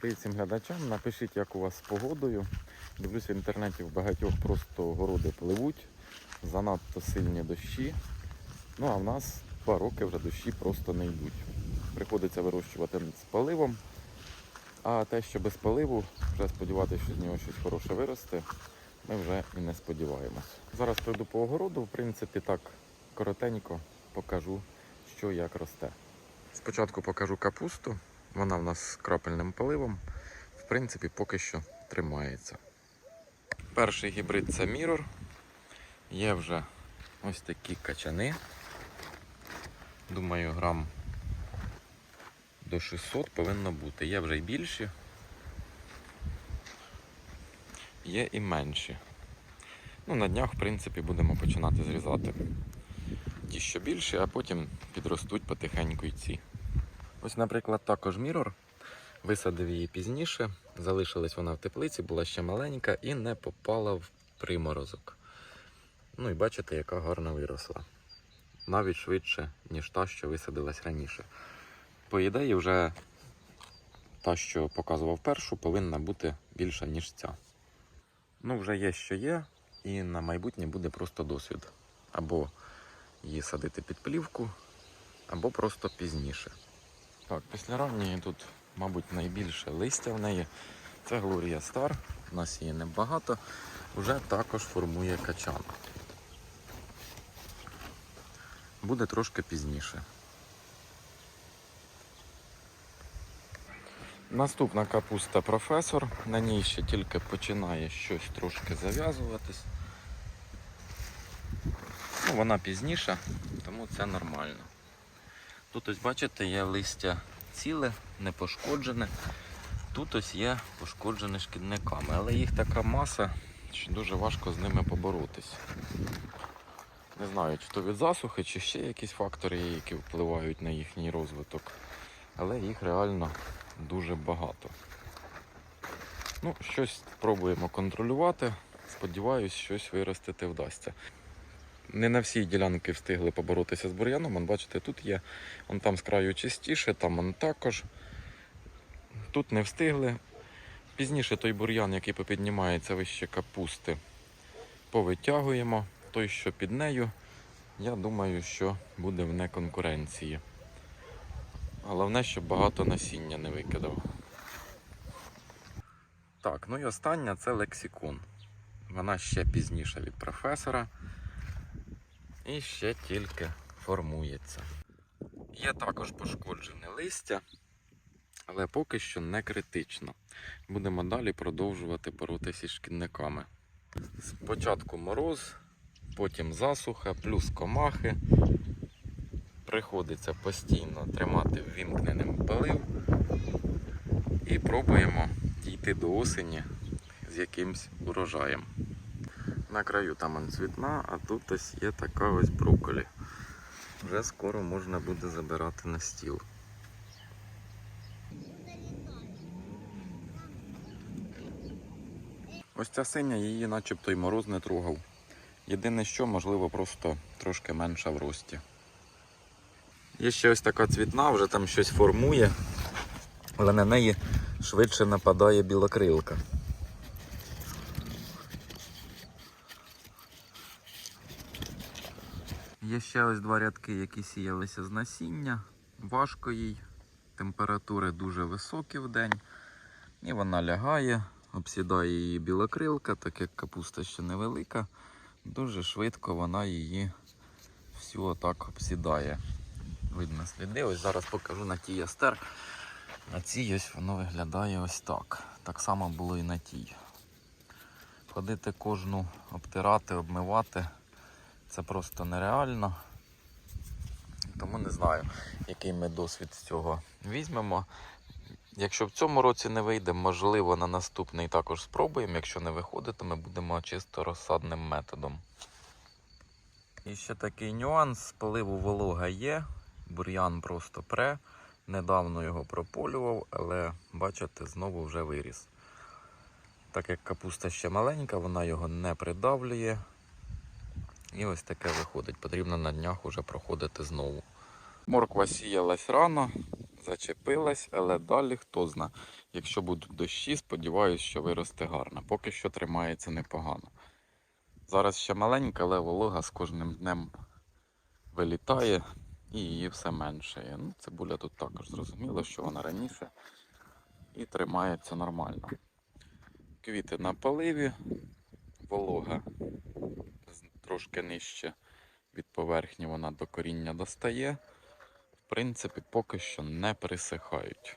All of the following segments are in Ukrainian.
Привіт всім глядачам. Напишіть, як у вас з погодою. Дивлюся в інтернеті в багатьох просто городи пливуть, занадто сильні дощі. Ну а в нас два роки вже дощі просто не йдуть. Приходиться вирощувати з поливом. А те, що без поливу, вже сподіватися, що з нього щось хороше виросте, ми вже і не сподіваємось. Зараз пройду по огороду, в принципі, так коротенько покажу, що як росте. Спочатку покажу капусту. Вона в нас з крапельним поливом. В принципі, поки що тримається. Перший гібрид це Mirror. Є вже ось такі качани. Думаю, грам до 600 повинно бути. Є вже й більші. Є і менші. Ну, на днях, в принципі, будемо починати зрізати ті, що більші, а потім підростуть потихеньку й ці. Ось, наприклад, також Mirror. Висадив її пізніше. Залишилась вона в теплиці, була ще маленька і не попала в приморозок. Ну і бачите, яка гарно виросла. Навіть швидше, ніж та, що висадилась раніше. По ідеї, вже та, що показував першу, повинна бути більша, ніж ця. Ну, вже є, що є, і на майбутнє буде просто досвід. Або її садити під плівку, або просто пізніше. Так, після ранньої тут, мабуть, найбільше листя в неї. Це Глорія Стар. У нас її небагато. Вже також формує качан. Буде трошки пізніше. Наступна капуста професор. На ній ще тільки починає щось трошки зав'язуватись. Ну, вона пізніша, тому це нормально. Тут ось бачите, є листя ціле, не пошкоджене. Тут ось є пошкоджене шкідниками, але їх така маса, що дуже важко з ними поборотись. Не знаю, чи то від засухи, чи ще якісь фактори які впливають на їхній розвиток. Але їх реально дуже багато. Ну, щось спробуємо контролювати. Сподіваюсь, щось виростити вдасться. Не на всі ділянки встигли поборотися з бур'яном. Вон, бачите, тут є, вон там з краю чистіше, там вон також. Тут не встигли. Пізніше той бур'ян, який попіднімається вище капусти, повитягуємо. Той, що під нею, я думаю, що буде вне конкуренції. Головне, щоб багато насіння не викидав. Так, ну і остання це лексикон. Вона ще пізніша від професора і ще тільки формується. Є також пошкоджене листя, але поки що не критично. Будемо далі продовжувати боротися із шкідниками. Спочатку мороз, потім засуха, плюс комахи. Приходиться постійно тримати ввімкненим полив і пробуємо дійти до осені з якимсь урожаєм. На краю там цвітна, а тут ось є така ось брокколі. Вже скоро можна буде забирати на стіл. Ось ця синя її начебто й мороз не трогав. Єдине що, можливо, просто трошки менша в рості. Є ще ось така цвітна, вже там щось формує, але на неї швидше нападає білокрилка. Є ще ось два рядки, які сіялися з насіння. Важко їй. Температури дуже високі в день. І вона лягає, обсідає її білокрилка, так як капуста ще невелика. Дуже швидко вона її всю отак обсідає. Видно сліди. Ось зараз покажу на тій астер. На цій ось воно виглядає ось так. Так само було і на тій. Ходити кожну обтирати, обмивати це просто нереально. Тому не знаю, який ми досвід з цього візьмемо. Якщо в цьому році не вийде, можливо, на наступний також спробуємо. Якщо не виходить, то ми будемо чисто розсадним методом. І ще такий нюанс: поливу волога є, бур'ян просто пре. Недавно його прополював, але бачите, знову вже виріс. Так як капуста ще маленька, вона його не придавлює. І ось таке виходить. Потрібно на днях уже проходити знову. Морква сіялась рано, зачепилась, але далі хто зна. Якщо будуть дощі, сподіваюся, що виросте гарно. Поки що тримається непогано. Зараз ще маленька, але волога з кожним днем вилітає і її все менше. Ну, цибуля тут також зрозуміло, що вона раніше і тримається нормально. Квіти на поливі, волога трошки нижче від поверхні вона до коріння достає. В принципі, поки що не присихають.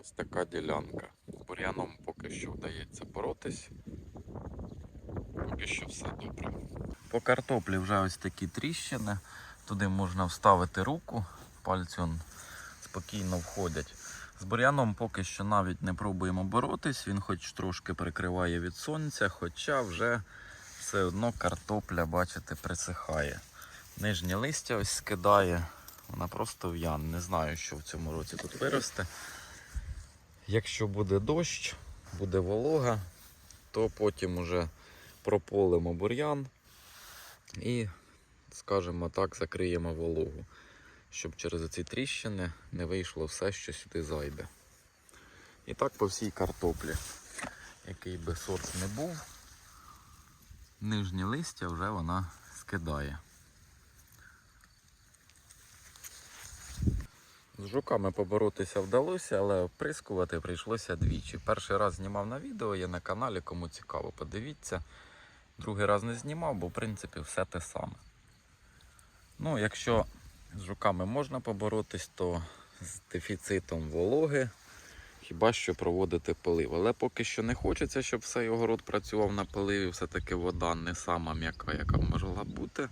Ось така ділянка. Бур'яном поки що вдається боротись. Поки що все добре. По картоплі вже ось такі тріщини. Туди можна вставити руку, пальці спокійно входять. З бур'яном поки що навіть не пробуємо боротись, він хоч трошки прикриває від сонця, хоча вже все одно картопля, бачите, присихає. Нижнє листя ось скидає, вона просто в'яне. Не знаю, що в цьому році тут виросте. Якщо буде дощ, буде волога, то потім уже прополимо бур'ян і, скажімо так, закриємо вологу, щоб через ці тріщини не вийшло все, що сюди зайде. І так по всій картоплі, який би сорт не був, нижнє листя вже вона скидає. З жуками поборотися вдалося, але оприскувати прийшлося двічі. Перший раз знімав на відео, є на каналі, кому цікаво, подивіться. Другий раз не знімав, бо в принципі все те саме. Ну, якщо з жуками можна поборотись, то з дефіцитом вологи хіба що проводити полив. Але поки що не хочеться, щоб цей огород працював на поливі. Все-таки вода не сама м'яка, яка могла бути.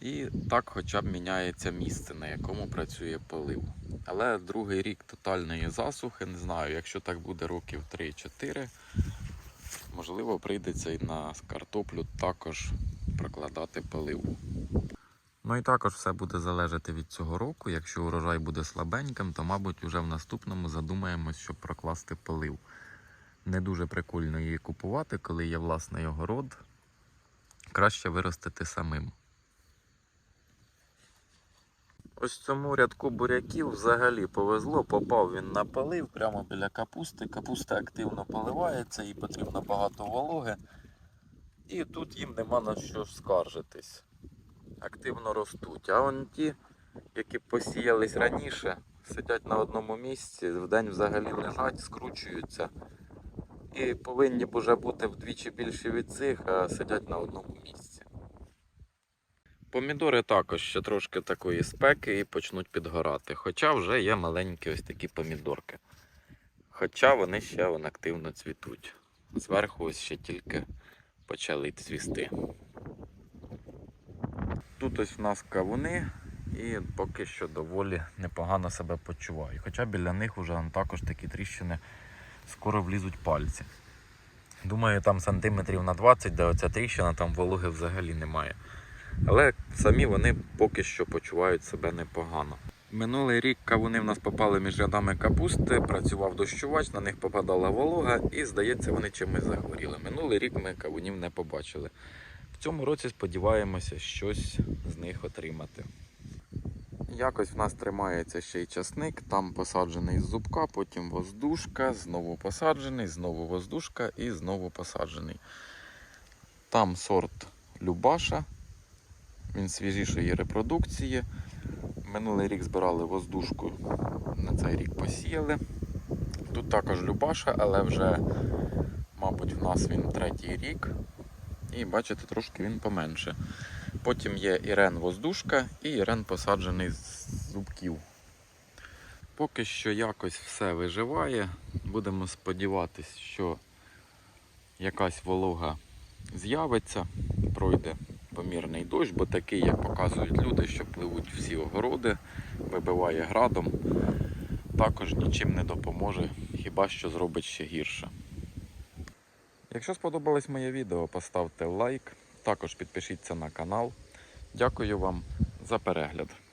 І так хоча б міняється місце, на якому працює полив. Але другий рік тотальної засухи, не знаю, якщо так буде років 3-4, можливо, прийдеться і на картоплю також прокладати полив. Ну і також все буде залежати від цього року. Якщо урожай буде слабеньким, то, мабуть, вже в наступному задумаємось, щоб прокласти полив. Не дуже прикольно її купувати, коли є власний огород. Краще виростити самим. Ось цьому рядку буряків взагалі повезло, попав він на полив прямо біля капусти. Капуста активно поливається, їй потрібно багато вологи. І тут їм нема на що скаржитись. Активно ростуть. А вон ті, які посіялись раніше, сидять на одному місці, вдень взагалі лежать, скручуються. І повинні б уже бути вдвічі більші від цих, а сидять на одному місці. Помідори також ще трошки такої спеки і почнуть підгорати. Хоча вже є маленькі ось такі помідорки. Хоча вони ще вон активно цвітуть. Зверху ось ще тільки почали цвісти. Тут ось в нас кавуни і поки що доволі непогано себе почуваю. Хоча біля них вже також такі тріщини скоро влізуть пальці. Думаю, там сантиметрів на 20, де оця тріщина, там вологи взагалі немає. Але самі вони поки що почувають себе непогано. Минулий рік кавуни в нас попали між рядами капусти, працював дощувач, на них попадала волога і, здається, вони чимось захворіли. Минулий рік ми кавунів не побачили. Цьому році сподіваємося щось з них отримати. Якось в нас тримається ще й часник, там посаджений з зубка, потім воздушка, знову посаджений, знову воздушка і знову посаджений. Там сорт Любаша, він свіжішої репродукції. Минулий рік збирали воздушку, на цей рік посіяли. Тут також Любаша, але вже, мабуть, в нас він третій рік. І бачите, трошки він поменше. Потім є Ірен воздушка і Ірен посаджений з зубків. Поки що якось все виживає. Будемо сподіватися, що якась волога з'явиться, пройде помірний дощ, бо такий, як показують люди, що пливуть всі огороди, вибиває градом, також нічим не допоможе, хіба що зробить ще гірше. Якщо сподобалось моє відео, поставте лайк, також підпишіться на канал. Дякую вам за перегляд.